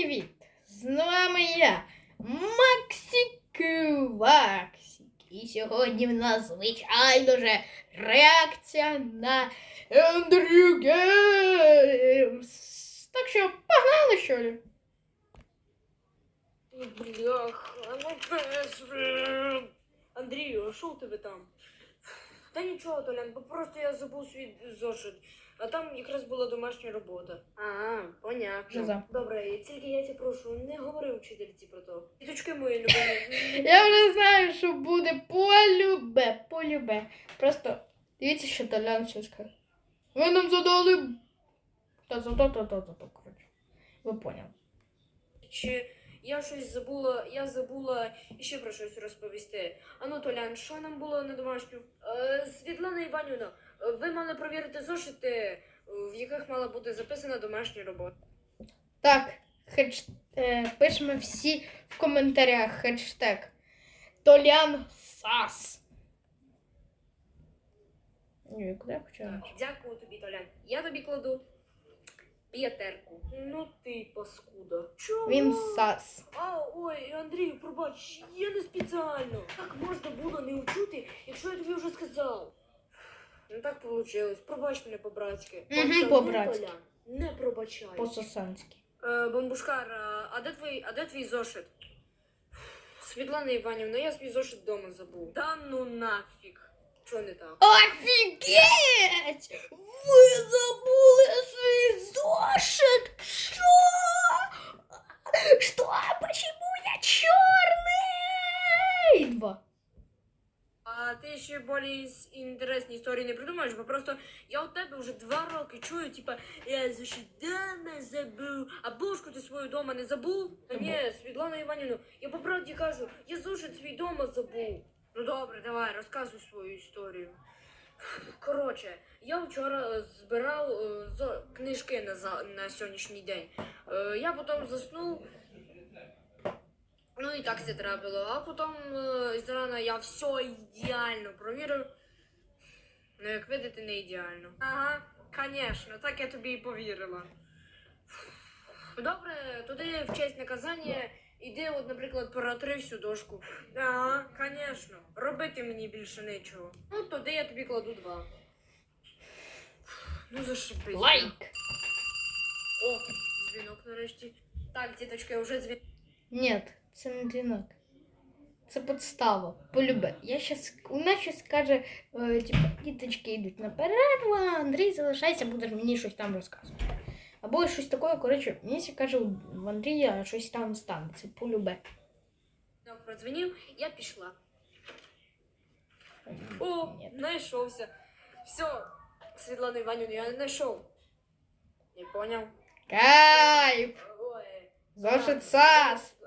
Привіт! З вами я, Максик Ваксик. І сьогодні в нас, звичайно же, реакція на Andrew Games. Так що погнали, що ли? Бляха, ну блін. Андрію, а що у тебе там? Та нічого, Толян, бо просто я забув свій зошит. А там якраз була домашня робота. А, понятно. Жиза. Добре, і тільки я тебе прошу, не говори вчительці про то. Діточки мої любимі. Я вже знаю, що буде полюбе, полюбе. Просто дивіться, що Толян ще скаже. Ви нам задали. Та за то, то, то, то, то, коротше. Ви поняли. Чи я щось забула, я забула ще про щось розповісти. Ану, Толян, що нам було на домашню? Е, Світлана Іванівна, ви мали провірити зошити, в яких мала бути записана домашня робота. Так, хедж... е, пишемо всі в коментарях хештег Толян Сас. Ні, куди я почала? Дякую тобі, Толян. Я тобі кладу п'ятерку. Ну ти паскуда. Чого? Він Сас. А, ой, Андрію, пробач, я не спеціально. Так можна було не вчути, якщо я тобі вже сказав. Ну так вийшло. Пробач мене по-братськи. Мгм, по-братськи. Толян, Не пробачай. По-сосанськи. Е, бамбушкар, а, а де твій, а де твій зошит? Світлана Іванівна, я свій зошит вдома забув. Та ну нафіг. Чого не так? Офігеть! Ви забули свій зошит! Що? Що? Почему я чорний? Два. А ти ще більш інтересні історії не придумаєш, бо просто я у тебе вже два роки чую, типа, я зошит дома забув, а бушку ти свою дома не забув? Та ні, Світлана Іванівна, я по правді кажу, я зошит свій дома забув. Ну добре, давай, розказуй свою історію. Коротше, я вчора збирав е, книжки на, за- на сьогоднішній день. Е, я потім заснув. Ну і так це треба було. А потім е, зрана я все ідеально провірив. Ну, як видите, не ідеально. Ага, звісно, так я тобі і повірила. Добре, туди в честь наказання іди, от, наприклад, протри всю дошку. Ага, звісно. Робити мені більше нічого. Ну, туди я тобі кладу два. Ну, зашипись. Лайк. О, дзвінок нарешті. Так, діточки, вже дзвінок. Ні, це не дзвінок. Це підстава. Полюбе. Я щас, вона щось скаже, е, типу, діточки йдуть на перерву, а Андрій залишайся, будеш мені щось там розказувати. Або щось таке, коротше, мені ще каже, в Андрія щось там станеться. Полюбе. Дзвінок продзвонив, я пішла. О, Ні. знайшовся. Все, Світлана Іванівна, я знайшов. Не поняв. Кайф! Ой. Зошит Сас!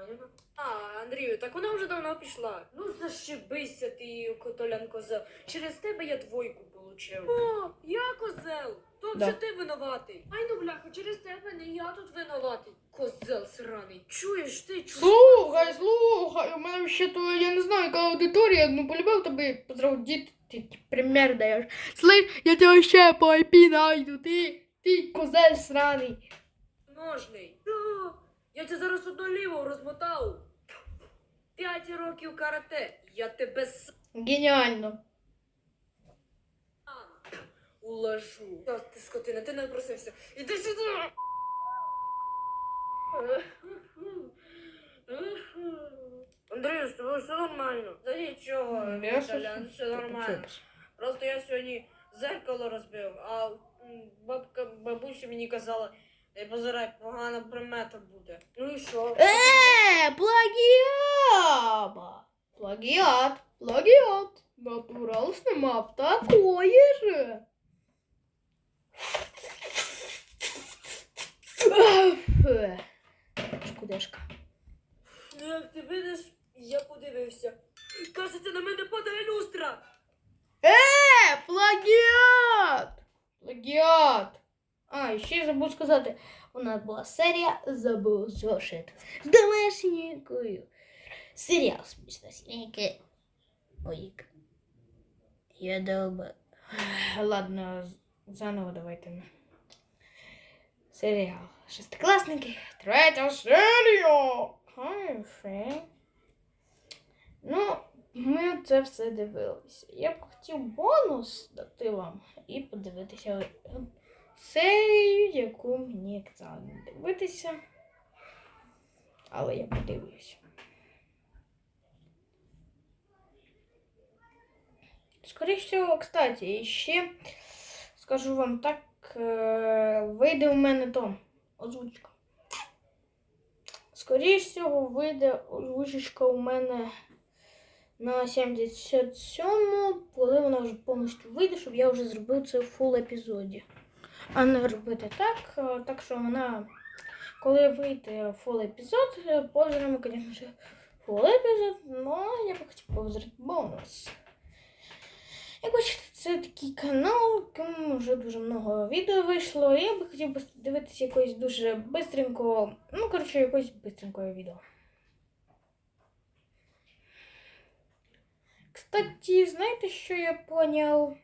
Е, А, Андрію, так вона вже давно пішла. Ну зашибися ти, Котолян козел. Через тебе я двойку получив. О, я козел. То Да. вже ти винуватий. Ай ну бляха, через тебе не я тут винуватий. Козел сраний. Чуєш ти, чуєш? Слухай, слухай, у мене ще то, я не знаю, яка аудиторія, ну полюбив тобі поздравити, дід, ти такий пример даєш. Слышь, я тебе ще по IP найду, ти, ти козель сраний. Ножний. О, я тебе зараз одно ліво розмотав. П'ять років карате. Я тебе сам Геніально. уложу. Та ти скотина, ти не просився. Іди сюди. Андрію, з тобою все нормально. Та нічого, Віталян, все нормально. Просто я сьогодні зеркало розбив, а бабка бабуся мені казала, не позирай, погана примета буде. Ну і що? Е, плагіаба. Плагіат, плагіат. Натурал снимав такое же. Шкудешка. Ну як ти видиш, я подивився. Кажеться, на мене падає люстра. Е, плагіат! Плагіат! Ще забув сказати, у нас була серія Забув зошит з домашнікою. Серіал смішна сімейка. Ой. Я долба. Ладно, заново давайте. серіал. Шестикласники, третя серія. Кайфе. Ну, ми це все дивилися. Я б хотів бонус дати вам і подивитися серію, яку мені казали не дивитися. Але я подивлюся. Скоріше всього, кстати, ще скажу вам так, е, вийде у мене то озвучка. Скоріше всього, вийде озвучечка у мене на 77-му, коли вона вже повністю вийде, щоб я вже зробив це в фул епізоді. А не робити так. е, Так що вона, коли вийде фул епізод, позримо, звісно фул епізод, але я б хотів позрити бонус. Як бачите, це такий канал, в якому вже дуже много відео вийшло. і Я би хотів дивитися якось дуже бистренько, ну, коротше, якось бистренькое відео. Кстати, знаєте, що я поняв?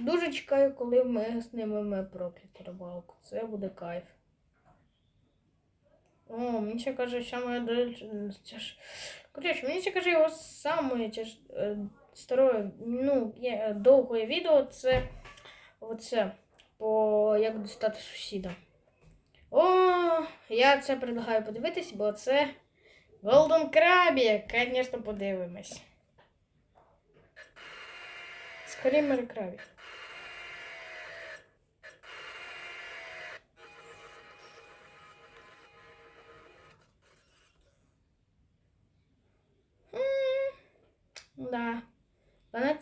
Дуже чекаю, коли ми снимемо прокляті рибалку. Це буде кайф. О, мені ще каже, саме дальше. Коротше, мені ще каже, його саме тяж... е, старое, ну, є, довге відео це оце по як достати сусіда. О, я це предлагаю подивитись, бо це Голден Крабі. Звісно, подивимось. Скоріше Крабі. Да. Вона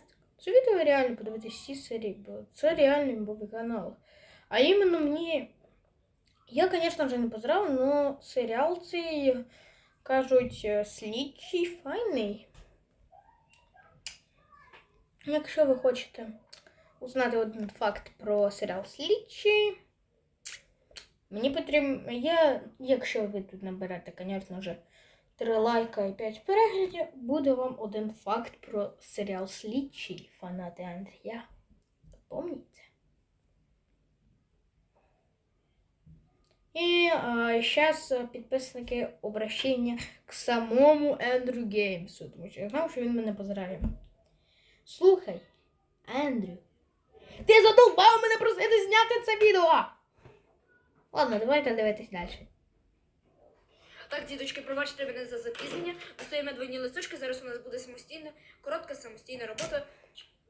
відео реально подивитися всі серії, бо це реальний був канал. А іменно мені. Я, звісно вже не позрав, але серіал цей, кажуть, е, слідчий файний. Якщо ви хочете узнати один факт про серіал Слідчий, мені потрібно. Я, якщо ви тут наберете, звісно вже 3 лайка і 5 переглядів, буде вам один факт про серіал Слідчий фанати Андрія. Запомните. І зараз підписники обращення к самому Ендрю Геймсу, тому що я знав, що він мене позирає. Слухай, Ендрю, ти задовбав мене просити зняти це відео. Ладно, давайте дивитись далі. Так, діточки, пробачте мене за запізнення. Достаємо двойні листочки. Зараз у нас буде самостійна, коротка самостійна робота.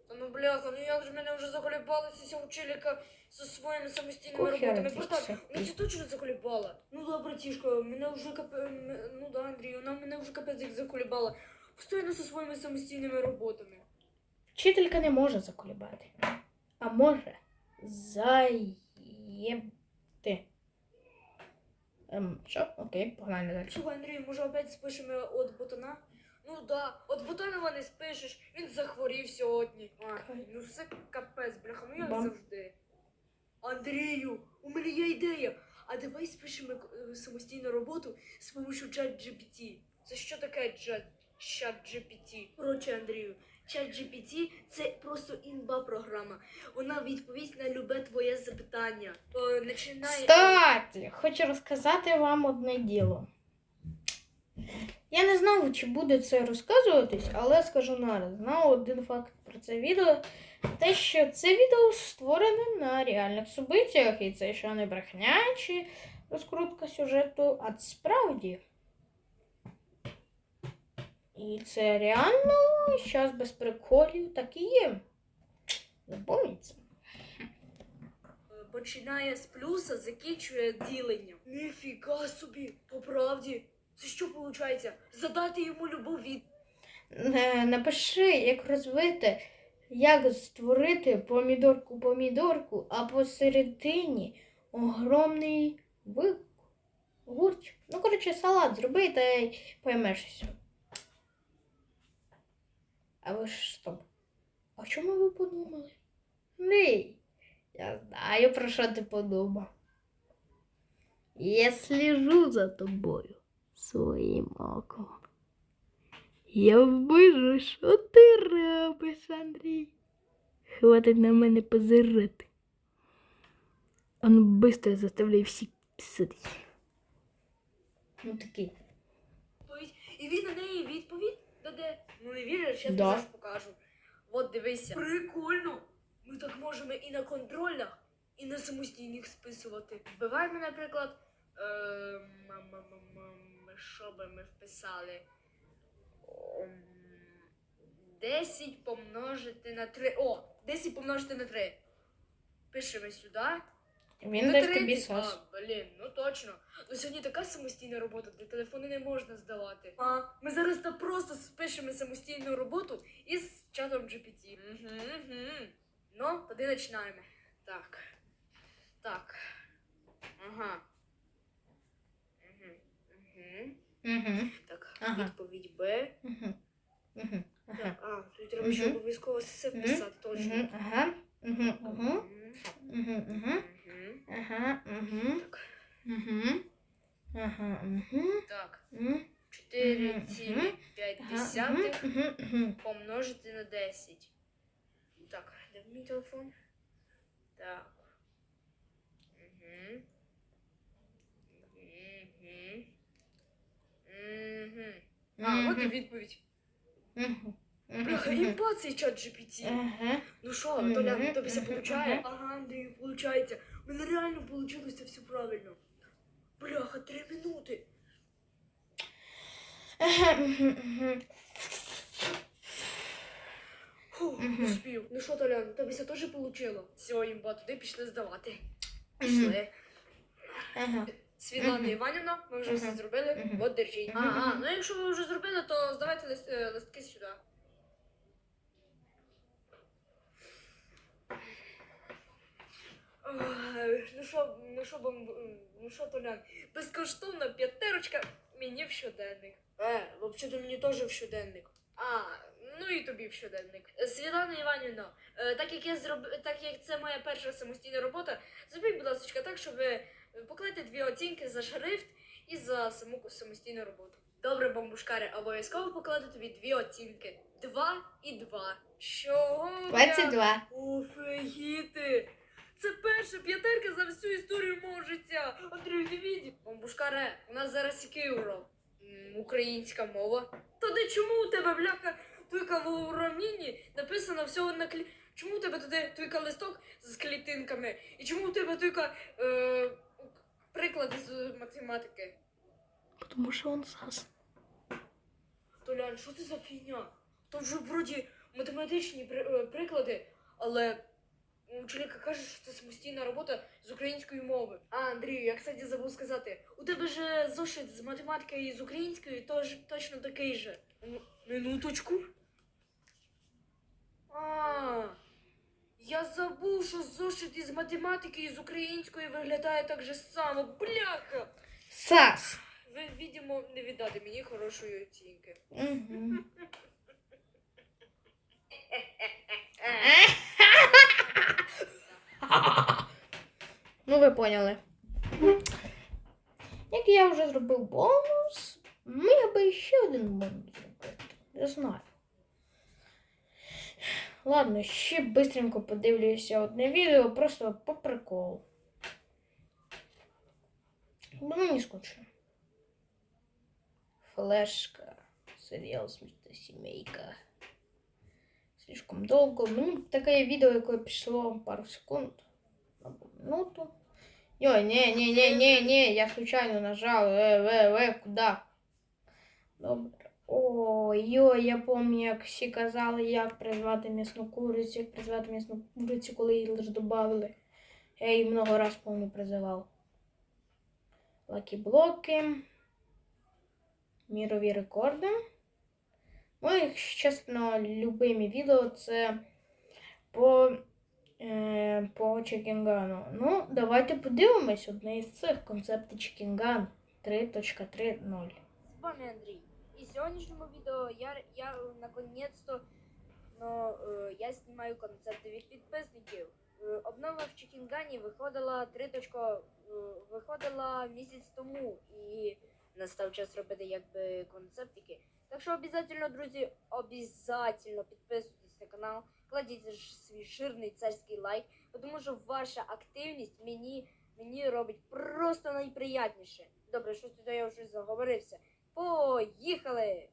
Та ну бляха, ну як же мене вже заколебалася ця учителька зі своїми самостійними Кухня роботами. Братан, мене це точно заколебала. Ну да, братішка, мене вже капе... Ну да, Андрій, вона мене вже капець як заколебала. Постійно зі своїми самостійними роботами. Вчителька не може заколебати, а може заєбти. Ем, що? Окей, погнали далі. Слухай, Андрій, може опять спишемо от ботана? Ну да, от ботанова не спишеш, він захворів сьогодні. А, ну це капець, бляха, ну як Бам. завжди. Андрію, у мене є ідея. А давай спишемо е, самостійну роботу з помощью чат GPT. Це що таке чат, чат GPT? Коротше, Андрію, чат GPT – це просто інба програма. Вона відповість на любе твоє запитання. Е, Починає. Кстати, хочу розказати вам одне діло. Я не знав, чи буде це розказуватись, але скажу нараз. Знав один факт про це відео. Те, що це відео створене на реальних событиях, і це ще не брехня чи розкрутка сюжету, а справді. І це реально, зараз без приколів, так і є. Запомніться. Починає з плюса, закінчує діленням. Ніфіга собі, по правді. Це що виходить? Задати йому любов від. Е, Напиши, як розвити, як створити помідорку помідорку, а посередині огромний вик. Гурч. Ну, коротше, салат зроби та й поймеш все. А ви ж стоп. А чому ви подумали? Ні. Я знаю, про що ти подумав. Я слежу за тобою своїм оком. Я вбижу, що ти робиш, Андрій. Хватить на мене позирати. Ну быстро заставляй всіх писати. Ну такий. і він на неї відповідь даде. Ну не віриш, я тобі Да. зараз покажу. От дивися. Прикольно! Ми так можемо і на контрольних, і на самостійних списувати. Вбиваємо, наприклад, е, м- м- м- м- що би ми вписали? Ом, 10 помножити на 3. О, 10 помножити на 3. Пишемо сюди. Він дасть тобі сос. А, блін, ну точно. Ну сьогодні така самостійна робота, де телефони не можна здавати. А ми зараз та просто спишемо самостійну роботу із чатом GPT. Угу, угу. Ну, тоді починаємо. Так. Так. Ага. Угу. Угу. Угу. Так, Ага. відповідь Б. Угу. Угу. Ага. Так, а, тут треба ще обов'язково все вписати, точно. Ага. Угу. Угу. Угу. Угу. Ага. Угу. Так. Угу. Ага. Угу. Так. 4,5 десятих. Угу. Угу. помножити на 10. Так, де мій телефон? Так. Угу. Угу. Угу. А, от і відповідь. Угу. Бляха, цей чат GPT. Ага. Ну що, Мгм, Толя, ну тобі все мгм, получає? Ага, Андрій, получається. У мене реально получилося все правильно. Бляха, три минути. Ага. Фух, Мгм. успів. Ну що, Толя, у тебе все теж получило? Все, імба, туди пішли здавати. Пішли. Ага. Світлана Мгм. Іванівна, ми вже все Мгм. зробили. Мгм. От держіть. А, Мгм. а, ну якщо ви вже зробили, то здавайте лист, е, листки сюди. Ну що, ну що, бом- ну що, Толян, безкоштовна п'ятерочка мені в щоденник. Е, взагалі мені теж в щоденник. А, ну і тобі в щоденник. Світлана Іванівна, е, так як я зроб... так як це моя перша самостійна робота, зробіть, будь ласка, так, щоб ви поклати дві оцінки за шрифт і за саму самостійну роботу. Добре, бамбушкари, обов'язково покладу тобі дві оцінки. Два і два. Чого? бля? 22. Офігіти! Це перша п'ятерка за всю історію мого життя. Андрій, не віді. Бамбушкаре, у нас зараз який урок? М, Українська мова. Тоді чому у тебе, бляха, туйка в уравнінні написано всього на клі... Чому у тебе туди туйка листок з клітинками? І чому у тебе туйка е... приклади з математики? Тому що він сас. Толян, що це за фігня? Там вже вроді математичні при- е, приклади, але учителька каже, що це самостійна робота з української мови. А, Андрію, я, кстати, забув сказати, у тебе ж зошит з математики і з української тож, точно такий же. Минуточку. А, я забув, що зошит із математики і з української виглядає так же само. Бляха! Сас. Ви, видимо, не віддати мені хорошої оцінки. Угу. Ну, ви поняли. Як я вже зробив бонус, міг би ще один бонус зробити. Не знаю. Ладно, ще бистренько подивлюся одне відео, просто по приколу. Бо мені скучно. Флешка. Серіал Смертна сімейка. Слишком довго. Мені таке відео, яке пішло пару секунд. Або минуту. Йой, не, не, не, не, не, я случайно нажал. Э, э, э, куда? Добре. О, йой, я пам'ятаю, як всі казали, як призвати м'ясну курицю, як призвати м'ясну курицю, коли її лише додали. Я її много раз помню призивав. Лакі-блоки. Мірові рекорди. Мої, якщо чесно, любимі відео це по, е, по Чекінгану. Ну, давайте подивимось одне із цих концепти Чекінган 3.3.0. З вами Андрій. І в сьогоднішньому відео я, я наконець-то ну, е, я знімаю концепти від підписників. Е, Обнова в Чекінгані виходила 3. е, виходила місяць тому і настав час робити якби концептики. Так що обов'язково, друзі, обов'язково підписуйтесь на канал, кладіть свій жирний царський лайк, тому що ваша активність мені, мені робить просто найприятніше. Добре, щось тут я вже заговорився. Поїхали!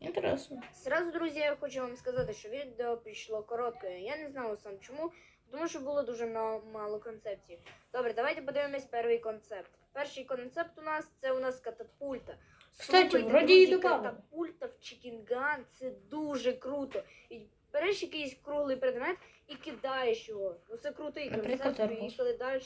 Інтересно. Сразу, друзі, я хочу вам сказати, що відео пішло коротке. Я не знав сам чому, тому що було дуже мало, мало концепцій. Добре, давайте подивимось перший концепт. Перший концепт у нас це у нас катапульта. Кстати, вроді друзі, добавили. Катапульта в Чікінган це дуже круто. І береш якийсь круглий предмет і кидаєш його. Ну це крутий Наприклад, концепт. арбуз. Поїхали далі.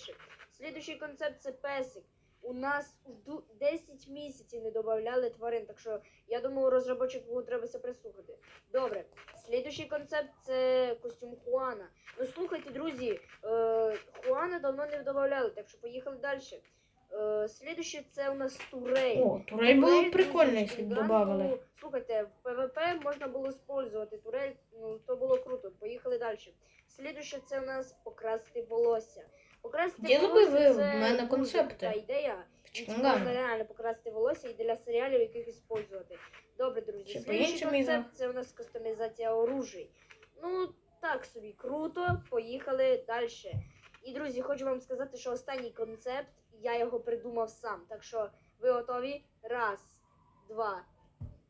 Слідуючий концепт це песик. У нас ду- 10 місяців не додавали тварин, так що я думаю, розробочику треба це прислухати. Добре, слідуючий концепт це костюм Хуана. Ну слухайте, друзі, е, Хуана давно не додавали, так що поїхали далі. Е, слідуюче це у нас Турель. О, турель було б прикольно, якщо б додавали. Слухайте, в ПВП можна було использувати турель, ну то було круто. Поїхали далі. Слідуюче це у нас покрасити волосся. Покрасити Діли би волосся ви в це мене дуже концепти. крута ідея. Чикінган. Можна реально покрасити волосся і для серіалів яких использувати. Добре, друзі. Чи іншим концепт це у нас кастомізація оружий. Ну, так собі, круто. Поїхали далі. І, друзі, хочу вам сказати, що останній концепт я його придумав сам. Так що ви готові? Раз, два,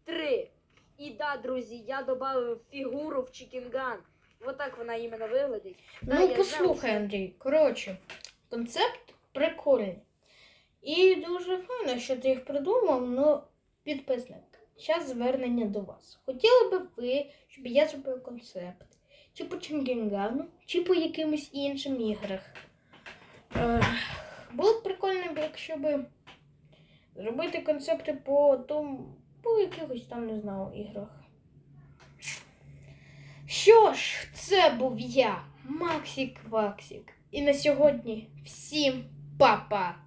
три. І да, друзі, я додав фігуру в Чікінган. Вот так вона іменно виглядить. Да, Ну, я послухай, знав, що- Андрій. Коротше, концепт прикольний. І дуже файно, що ти їх придумав, ну, підписник. Зараз звернення до вас. Хотіли би ви, щоб я зробив концепт? Чи по Чангенгану, чи по якимось іншим іграх? Е, було б прикольно, якщо б зробити концепти по тому, по якихось там, не знаю, іграх. Що ж, це був я, Максік Ваксик. І на сьогодні всім па-па!